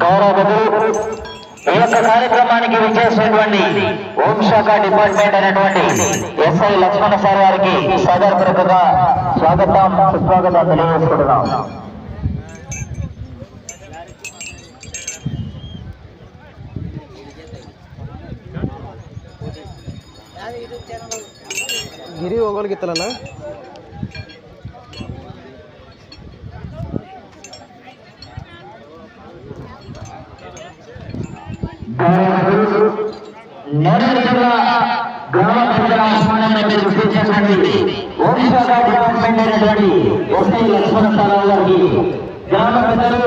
గౌరవలు ఈ యొక్క కార్యక్రమానికి విచ్చేసినటువంటి హోం శాఖ డిపార్ట్మెంట్ అయినటువంటి ఎస్ఐ లక్ష్మణ సార్ వారికి సదర్పరకగా స్వాగతం సుస్వాగతం తెలియజేసుకుంటున్నాం. గిరి ఒంగోలు గిత్తలనా? గ్రామ ప్రజల ఆహ్వానాన్ని మీరు విశేషించండి డిపార్ట్మెంట్ అయినటువంటి ఎస్ఐ గారికి గ్రామ ప్రజలు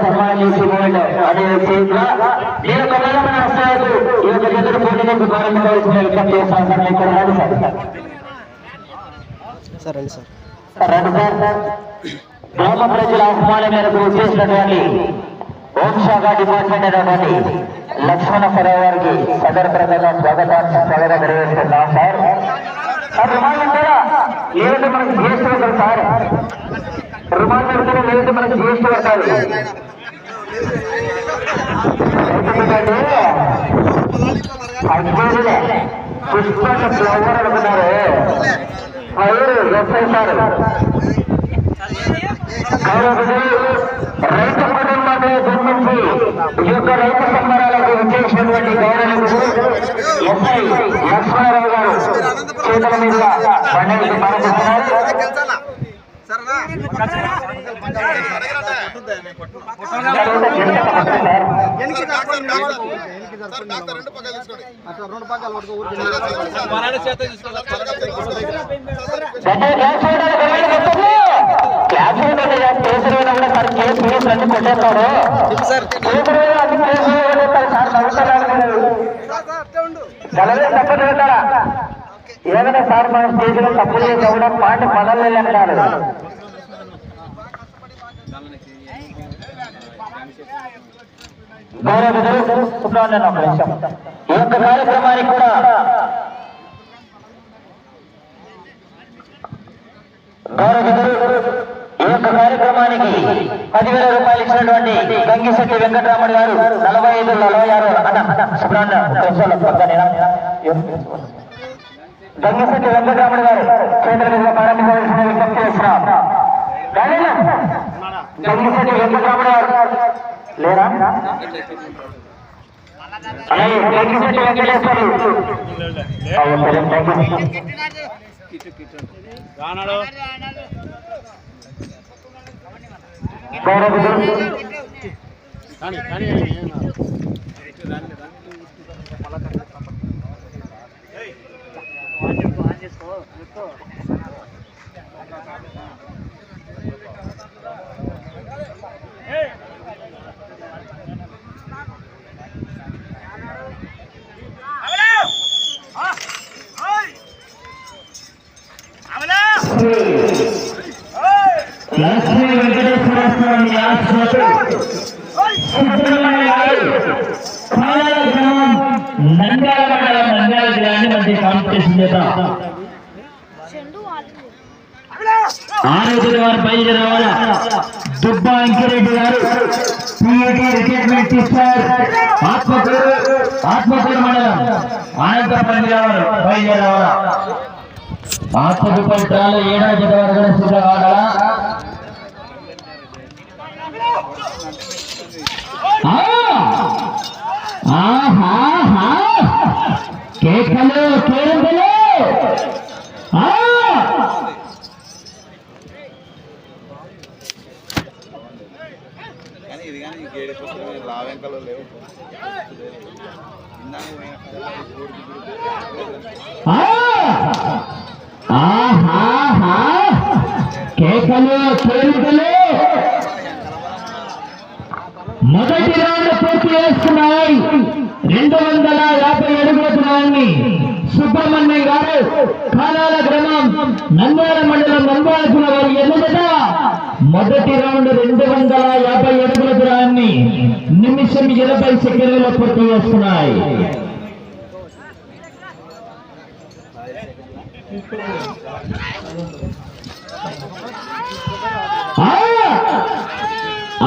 సన్మానం చేసి అనే నేను ఒక మన ఈ యొక్క జగన్ పోటీలకు ప్రారంభించవలసిన విజ్ఞప్తి చేస్తాను సార్ రాదు సార్ సార్ రండి సార్. రండి సార్. గ్రామ ప్రజల ఆహ్వానం మేరకు హోం డిపార్ట్మెంట్ అయినటువంటి లక్ష్మణ సరావు గారికి సదర్ ప్రజల స్వాగతాన్ని స్వాగతం నిర్వహిస్తున్నాం సార్. సార్ రుమాలు ఉంటారా లేదంటే మనకు జిఎస్టీ సార్? రుమాలు పెడతారా లేదంటే మనకు జిఎస్టీ వర్గాలు అజ్ఞానులే పుష్పక ఫ్లవర్ అనుకున్నారు. సార్. రైతు జన్మించి ఈ యొక్క రైతు సంబరాలకు వచ్చేసినటువంటి గౌరవుడు ఎస్ఐ లక్ష్మణరావు గారు చేతుల మీద పండుగకి ప్రారంభిస్తున్నారు గడ్డ క్లాస్ చేయడానికి వెళ్ళి కూడా సార్ కేసు కేసు అన్ని కొట్టేస్తారు సార్ కేసులు అన్ని కేసులు సార్ నవ్వుతున్నారు తప్పదు పెట్టారా ఏదైనా సార్ మన స్టేజ్లో తప్పు చేసి అవ్వడం పాట పదలు అంటారు గౌరవ ఒక నిమిషం ఈ యొక్క కార్యక్రమానికి కూడా గౌరవ గారికి పదివేల రూపాయలు ఇచ్చినటువంటి గంగిశెట్టి వెంకటరామణి గారు నలభై ఐదు నలభై ఆరు అన్న గంగిశెట్టి వెంకటరామణి గారు చేతుల మీద ప్రారంభించాల్సిన విజ్ఞప్తి చేస్తున్నాం. గంగిశెట్టి వెంకటరామణి గారు లేరా? అలాగే గంగిశెట్టి వెంకటేశ్వరు అవును, థాంక్ రానాడు. గౌరవ విధులు కానీ కానీ లక్ష్మీ వెంకటేశ్వర స్వామి ఆశ్రమం సుబ్రహ్మణ్య గారు పాలాల గ్రామం నంద్యాల మండలం నంద్యాల జిల్లాని మధ్య కాంపిటీషన్ చేద్దాం ఆరోగ్య వారు బయలుదేరవాల దుబ్బా అంకిరెడ్డి గారు పిఏటి రిటైర్మెంట్ టీచర్ ఆత్మకూరు ఆత్మకూరు మండలం అనంతపల్లి వారు బయలుదేరవాల ఆత్మకు పవిత్రాలు ఏడాది వరకు సిద్ధం ఆహా. కేకలు కేంద్రలు లావెంకలు లేవు. కేకలు కేకలు మొదటి రౌండ్ పూర్తి చేస్తున్నాయి. రెండు వందల యాభై అడుగుల దూరాన్ని. సుబ్రహ్మణ్యం గారు కాలాల గ్రామం నంద్యాల మండలం నంద్యాల వారి ఎదుగుదల మొదటి రౌండ్ రెండు వందల యాభై అడుగుల దూరాన్ని నిమిషం ఇరవై సెకండ్లలో పూర్తి చేస్తున్నాయి.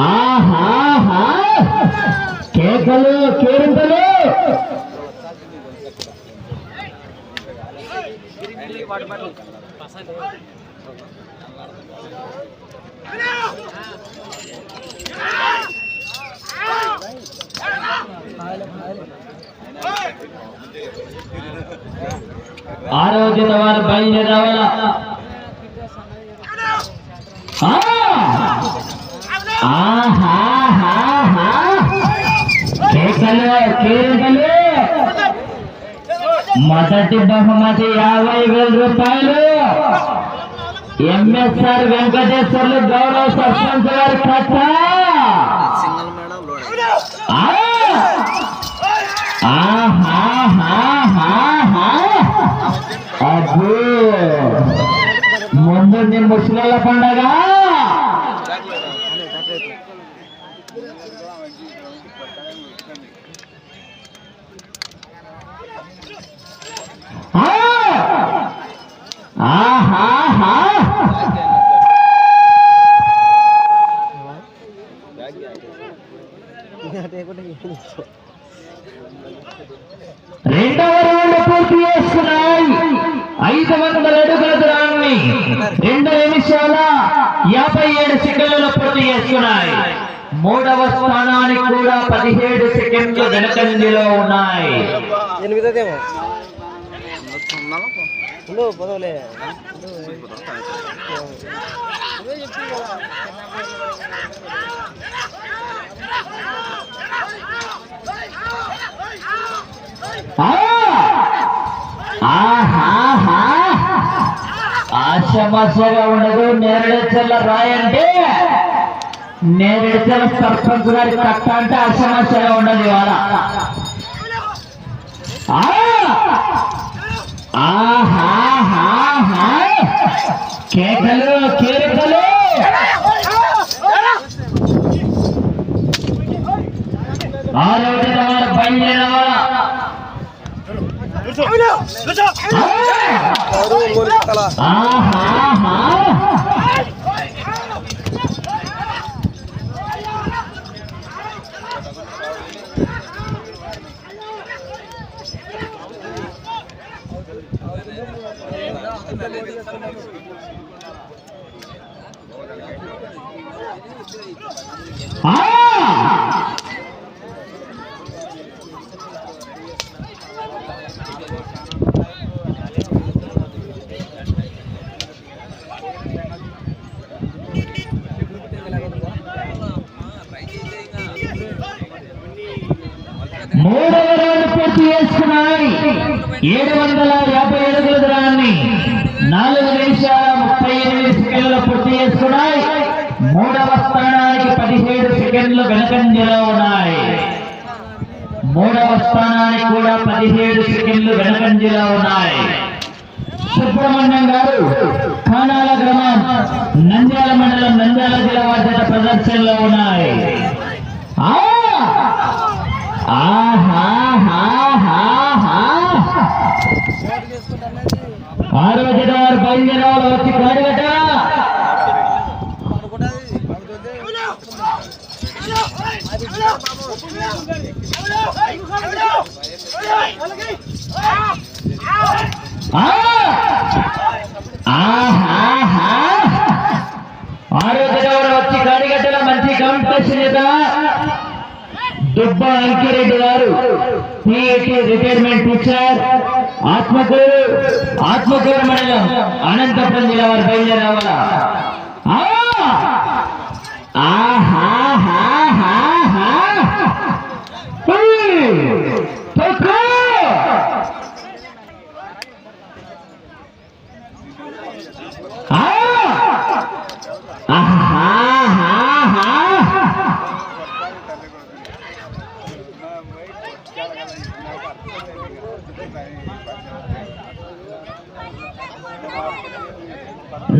ఆహా. కేకలు కేరింతలు. ఆరోగ్యత వారు బయలుదేరవాల ఆ! ఆహాహాహా! కేకలు కేకలు మొదటి బహుమతి యాభై వేల రూపాయలు. ఎంఎస్ఆర్ వెంకటేశ్వర్లు గౌరవ సర్పంచ్ గారి కథ! ముందు నీ ముసలిల పండగ ఆ! ఆహాహా! రెండవ రౌండ్ పూర్తి చేసుకున్నాయి ఐదు వందల అడుగుల దూరాన్ని రెండు నిమిషాల యాభై ఏడు సెకండ్లలో పూర్తి చేసుకున్నాయి మూడవ స్థానానికి కూడా పదిహేడు సెకండ్లు వెనకంజలో ఉన్నాయి ఎనిమిదోదేమో ఉండు పదవులే ఆశమాసగా ఉండదు నేరడెచ్చల రాయంటే నేరడెచ్చల సర్పంచ్ గారి కట్ట అంటే ఆశమాసగా ఉండదు ఇవాళ. కేకలు కేకలు. ఆరోగ్య మూడవ రౌండ్ పూర్తి చేసుకున్నాయి. ఏడు వందల యాభై అడుగుల దూరాన్ని నాలుగు నిమిషాల ముప్పై ఎనిమిది సెకండ్లు పూర్తి చేసుకున్నాయి. మూడవ స్థానానికి పదిహేడు సెకండ్లు వెనకంజలో ఉన్నాయి. మూడవ స్థానానికి కూడా పదిహేడు సెకండ్లు వెనకంజలో ఉన్నాయి. సుబ్రహ్మణ్యం గారు కానాల గ్రామం నంద్యాల మండలం నంద్యాల జిల్లా బాధ్యత ప్రదర్శనలో ఉన్నాయి. ఆ! ఆహాహాహాహా! ఆరోగ్య వారు బయలుదేరే వచ్చి కాడుగట ఆ! ఆహాహా! వారు వచ్చి కాడిగట్టలో మంచి కాంపిటీషన్ చేద్దా దుబ్బా అంకిరెడ్డి గారు పిఏటి రిటైర్మెంట్ ఇచ్చారు ఆత్మకూరు ఆత్మకూరు మండలం అనంతపురం జిల్లా వారు బయలుదేరావాలా ఆ! ఆహాహాహాహా! ఉయ్! తొక్కు! ఆ! ఆహాహాహా!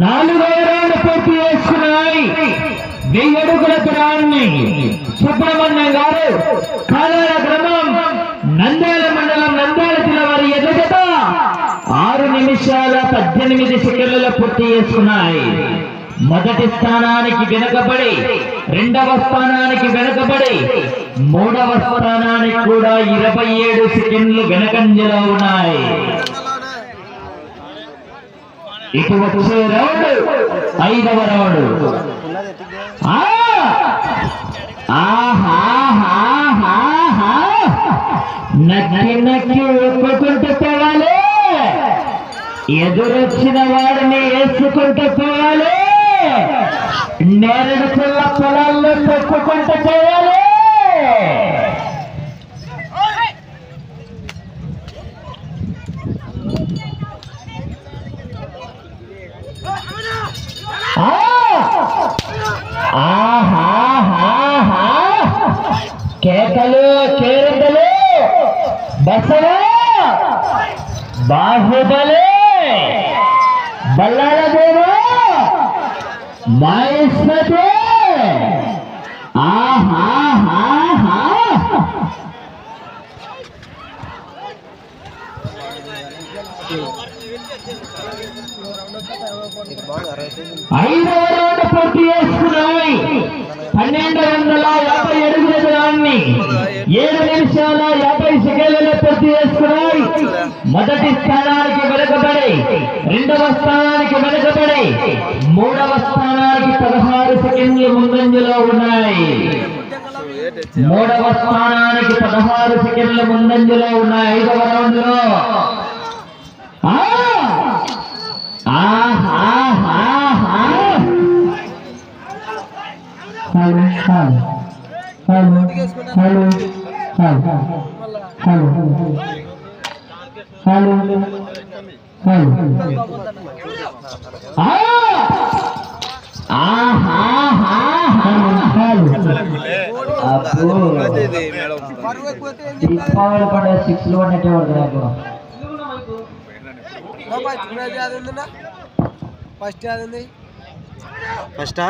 నాలుగవ రౌండ్ పూర్తి చేసుకున్నాయి వెయ్యి అడుగుల దూరాన్ని సుబ్రహ్మణ్యం గారు కాలాల గ్రామం నంద్యాల మండలం నంద్యాల జిల్లా వారి ఎదుగుత ఆరు నిమిషాల పద్దెనిమిది సెకండ్లలో పూర్తి చేసుకున్నాయి. మొదటి స్థానానికి వెనుకబడి రెండవ స్థానానికి వెనుకబడి మూడవ స్థానానికి కూడా ఇరవై ఏడు సెకండ్లు వెనకంజలో ఉన్నాయి. ఇటు వచ్చే రౌండ్ ఐదవ రౌండ్. ఉన్నది ఎత్తికే నక్కి నక్కి ఒప్పుకుంటూ తేవాలి ఎదురొచ్చిన వాడిని వేసుకుంటూ పోవాలి. నేరడు పిల్ల పొలాల్లో తొక్కుకుంటూ పోవాలి. కేకలు కేరింతలు. బసలు ఐదవ రౌండ్ పూర్తి చేసుకున్నాయి. పన్నెండు వందల యాభై అడుగుల దూరాన్ని ఏడు నిమిషాల యాభై సెకండ్లలో పూర్తి చేసుకున్నాయి. మొదటి స్థానానికి వెనుకబడి రెండవ స్థానానికి వెనుకబడి మూడవ స్థానానికి పదహారు సెకండ్లు ముందంజలో ఉన్నాయి. మూడవ స్థానానికి పదహారు సెకండ్ల ముందంజలో ఉన్నాయి ఐదవ రౌండ్లో hello. Hello. Hello. Hello. Deepavali పండుగ సిక్స్లో పడినట్టేవాడు నాకు. ఫస్ట్ అది ఉంది. ఫస్టా?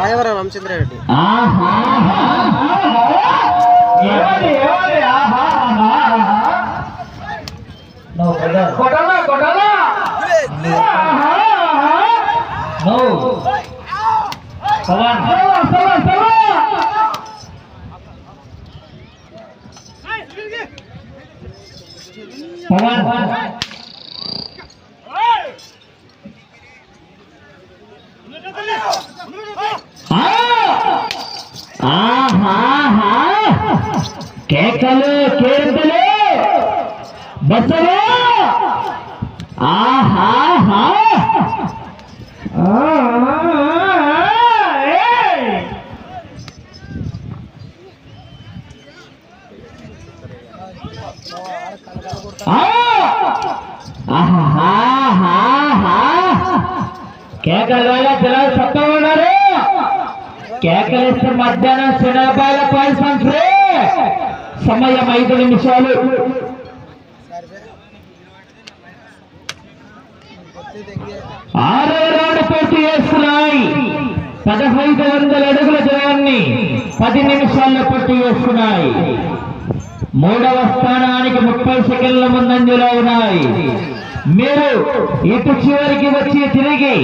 Rayavaram Ramachandra Reddy? No. Come on. Basava ఆహాహా కేకల వల్ల పిల్లలు సత్తా ఉన్నారు. కేకలిస్తే మధ్యాహ్నం శనగపాయల పాయసం సమయం ఐదు నిమిషాలు ఆరో రౌండ్ పూర్తి చేస్తున్నాయి పదహైదు వందల అడుగుల దూరాన్ని పది నిమిషాల్లో పట్టి చేస్తున్నాయి మూడవ స్థానానికి ముప్పై సెకండ్ల ముందంజలో ఉన్నాయి. మీరు ఇటు చివరికి వచ్చి తిరిగి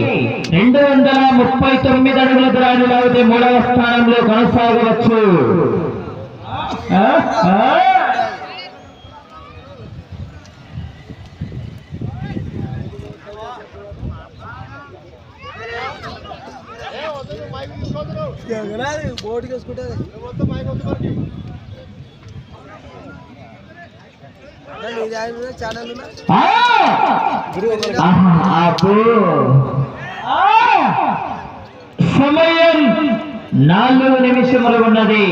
రెండు వందల ముప్పై తొమ్మిది అడుగుల దూరాన్ని లాగితే మూడవ స్థానంలో కొనసాగవచ్చు ఆ? ఆ? బోర్డు వేసుకుంటే ఛానల్ సమయం నాలుగు నిమిషములు ఉన్నది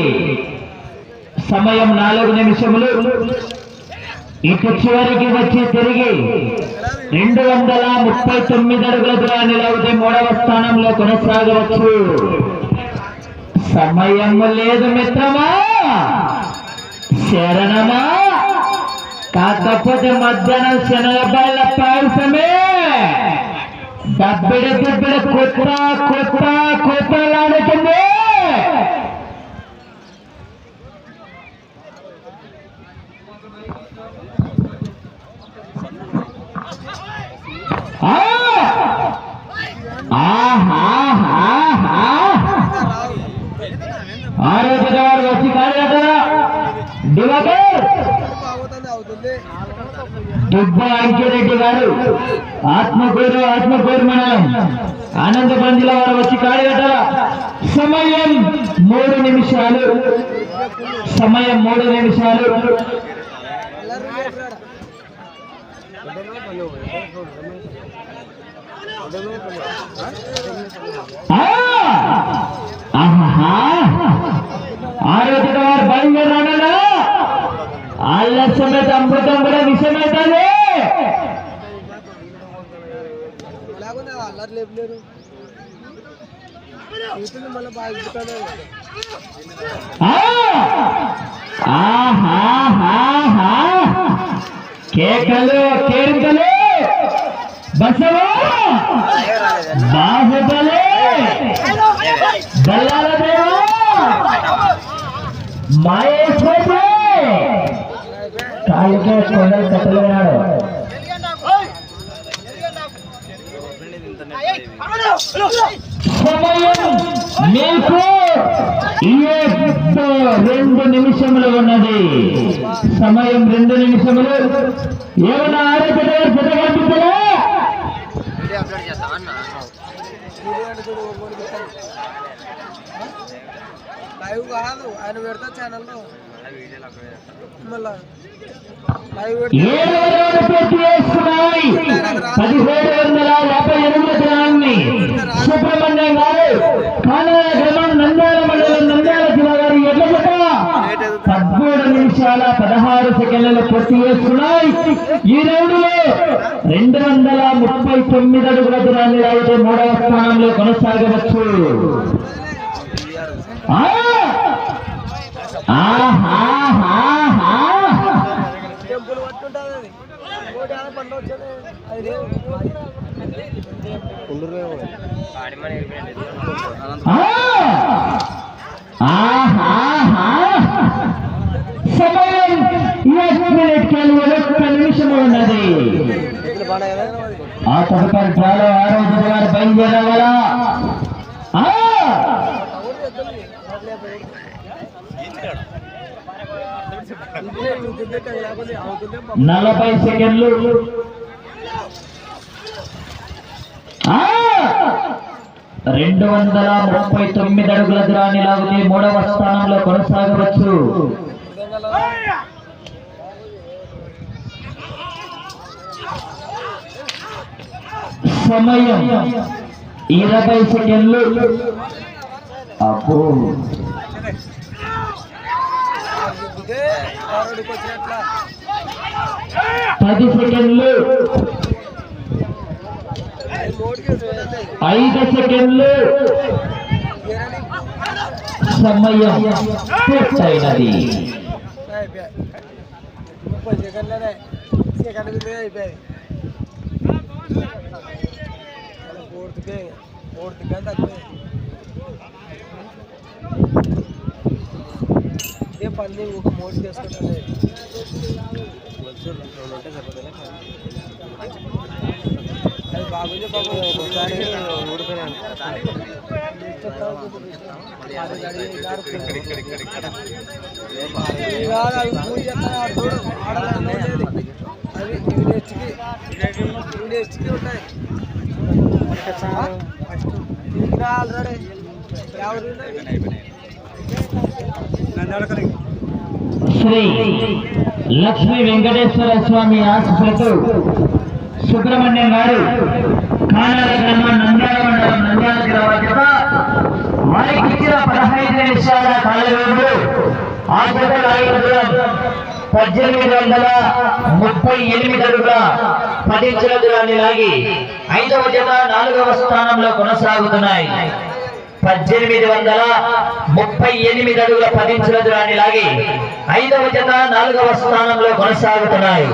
సమయం నాలుగు నిమిషములు ఇటు చివరికి వచ్చి తిరిగి రెండు వందల ముప్పై తొమ్మిది అడుగుల దూరాన్ని లాగితే మూడవ స్థానంలో కొనసాగవచ్చు సమయం లేదు మిత్రమా. శరణమా. కాకపోతే మధ్యాహ్నం శనగబాయిల పాయసమే. డబ్బిడి దబ్బిడ కొత్త కొత్త కొత్తలాడుతుంది ఆ! ఆరోగ్య వారు వచ్చి కార్యకర్తరా దివాకర్ బాగుతుంది అవుతుంది దుబ్బ అంకిరెడ్డి గారు ఆత్మ గోరు ఆత్మ ఆత్మకూరు మనం ఆనంద జిల్లా వారు వచ్చి కాడిగట్టాల సమయం మూడు నిమిషాలు. సమయం మూడు నిమిషాలు. ఆరోగ్య వారు బయలుదేరాడా ఆలస్యమైతే అమృతం కూడా విషయమైతే అల్లరి లేపులేరు కూతుర్ని మళ్ళీ బాగా! ఆహాహాహా! కేకలు కేరింతలు బసవ సమయం రెండు నిమిషములు. ఏమైనా ఆరోగ్య జత కనిపించలే లైవ్ కాదు ఆయన పెడతా ఛానల్లో పదిహేడు వందల యాభై ఎనిమిది సుబ్రహ్మణ్యం గారు గ్రామం నంద్యాల మండలం నంద్యాల జిల్లా గారు ఎట్ల జత పదమూడు నిమిషాల పదహారు సెకండ్లు పూర్తి చేస్తున్నాయి. ఈ రౌండ్లో రెండు వందల ముప్పై తొమ్మిది అడుగుల దూరాన్ని లాగితే మూడవ స్థానంలో కొనసాగవచ్చు. ఆ! ఆహాహాహా! టెంపుల్ పట్టుంటుంది అది ఒకటి ఆడ పండు వచ్చేది అది లేదు ఆ! ఆహాహా! సమయం ఎస్ మినిట్ కేవలం ఒక్క నిమిషం ఉన్నది ఇట్లా బాగా కదా అది ఆ తదుపరి డ్రాలో ఆరోగ్య గారు బయలుదేరగల నలభై సెకండ్లు. రెండు వందల ముప్పై తొమ్మిది అడుగుల దూరాన్ని లాగితే మూడవ స్థానంలో కొనసాగవచ్చు. సమయం. ఇరవై సెకండ్లు. అబ్బో. పది సెకండ్లు. ఐదు సెకండ్లు. ఏరని సమయం పూర్తయినది. అయిపోయాయి. ముప్పై సెకండ్లనే. సెకండ్ అయిపోయాయి. అయిపోయాయి ఫోర్త్కే ఫోర్త్ కానీ తక్కువ ఇదే పని ఒక మోడీ చేసుకుంటుంది అది బాగుంది పాపం ఒకసారి ఊడిపోయాను కాదు అవి పూజ చేస్తాను ఆడు చూడు ఆడదాన్ని ఉండేది. అవి ఇవి నెక్స్ట్కి ఇవి నెక్స్ట్కి ఉంటాయి శ్రీ లక్ష్మీ వెంకటేశ్వర స్వామి ఆశీస్సులతో సుబ్రహ్మణ్యం గారు కానాల గ్రామం నంద్యాల మండలం నంద్యాల జిల్లా బాధ్యత వారికి ఇచ్చిన పదహైదు నిమిషాల కాలంలో వ్యవధిలో ఆ జత పద్దెనిమిది వందల ముప్పై ఎనిమిది అడుగుల పది ఇంచుల దూరాన్ని లాగి ఐదవ జత నాలుగవ స్థానంలో కొనసాగుతున్నాయి. పద్దెనిమిది వందల ముప్పై ఎనిమిది అడుగుల పదించిన ఇంచుల దూరాన్ని లాగి ఐదవ జత నాలుగవ స్థానంలో కొనసాగుతున్నాయి.